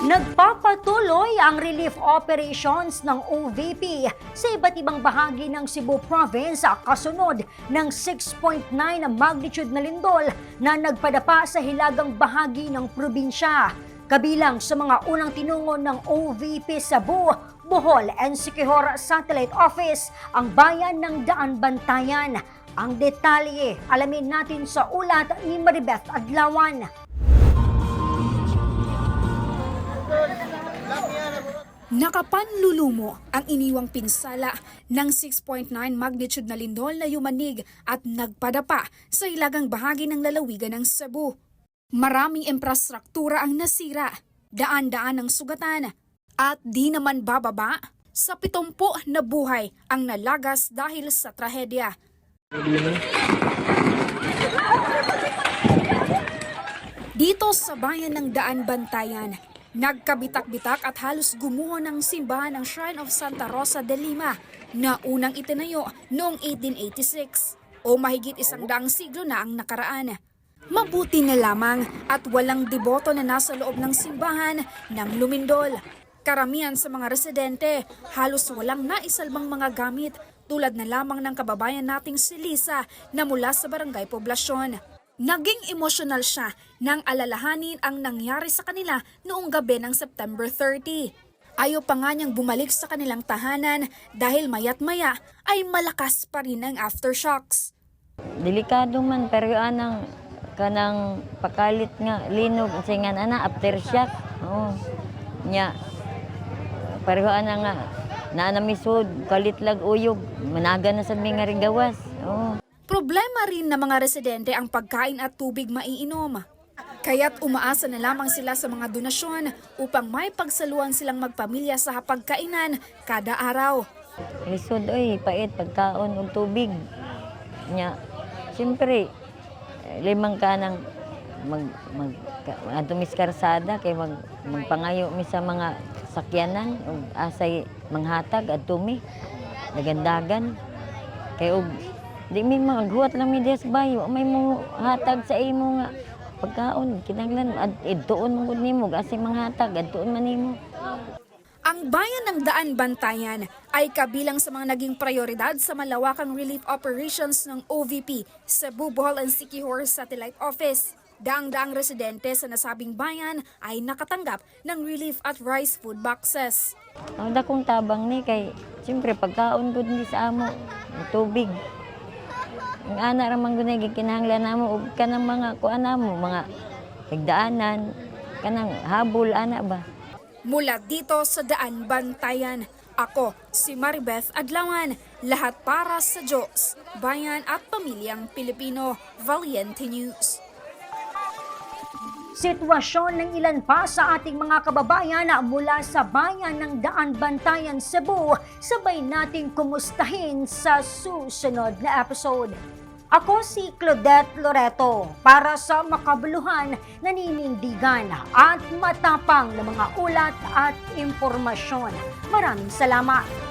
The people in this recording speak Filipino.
Nagpapatuloy ang relief operations ng OVP sa iba't ibang bahagi ng Cebu Province kasunod ng 6.9 na magnitude na lindol na nagpadapa sa hilagang bahagi ng probinsya. Kabilang sa mga unang tinungo ng OVP Cebu, Bohol and Siquijor Satellite Office ang bayan ng Daan Bantayan. Ang detalye, alamin natin sa ulat ni Maribeth Adlawan. Nakapanlulumo ang iniwang pinsala ng 6.9 magnitude na lindol na yumanig at nagpadapa sa ilagang bahagi ng lalawigan ng Cebu. Maraming infrastruktura ang nasira, daan-daan ang sugatan, at di naman bababa sa pitumpo na buhay ang nalagas dahil sa trahedya. Dito sa bayan ng Daan Bantayan, nagkabitak-bitak at halos gumuho ng simbahan ng Shrine of Santa Rosa de Lima na unang itinayo noong 1886 o mahigit isang daang siglo na ang nakaraan. Mabuti na lamang at walang deboto na nasa loob ng simbahan ng lumindol. Karamihan sa mga residente halos walang naisalbang mga gamit tulad na lamang ng kababayan nating si Lisa na mula sa barangay poblasyon. Naging emosyonal siya nang alalahanin ang nangyari sa kanila noong gabi ng September 30. Ayaw pa nga niyang bumalik sa kanilang tahanan dahil mayat maya ay malakas pa rin ang aftershocks. Delikado man pero anang kanang pakalit nga linog singan ana aftershock. Oo. Nya pareho ana nga naa na misud kalit lag uyog managa na sa mga rigawas. Oo. Problema rin ng mga residente ang pagkain at tubig maiinom. Kaya't umaasa na lamang sila sa mga donasyon upang may pagsaluhan silang magpamilya sa hapagkainan kada araw. Lisod oy pait pagkaon ug tubig. Nya siyempre limang ka nang mag mag ka- adto mis karsada kay mag magpangayo mi sa mga sakyanan ug asay manghatag adto mi dagandagan kay ug di mi maghuwat lang mi des bayo may mo hatag sa imo nga pagkaon kinahanglan ad idtuon mo gud nimo asay manghatag adtuon man nimo Ang bayan ng Daan Bantayan ay kabilang sa mga naging prioridad sa malawakang relief operations ng OVP Cebu, Bohol and Siquijor Satellite Office. Daang-daang residente sa nasabing bayan ay nakatanggap ng relief at rice food boxes. Ang dakong tabang ni kay siyempre pagkaon gud ni sa amo tubig. Ang ana ra man gud gikinahanglan namo ug kanang mga kuan namo mga pagdaanan kanang habol ana ba. Mula dito sa Daan Bantayan, ako si Maribeth Adlawan, lahat para sa Diyos, bayan at pamilyang Pilipino, Valiente News. Sitwasyon ng ilan pa sa ating mga kababayan na mula sa bayan ng Daan Bantayan, Cebu, sabay nating kumustahin sa susunod na episode. Ako si Claudette Loreto para sa makabuluhan, naninindigan at matapang na mga ulat at impormasyon. Maraming salamat!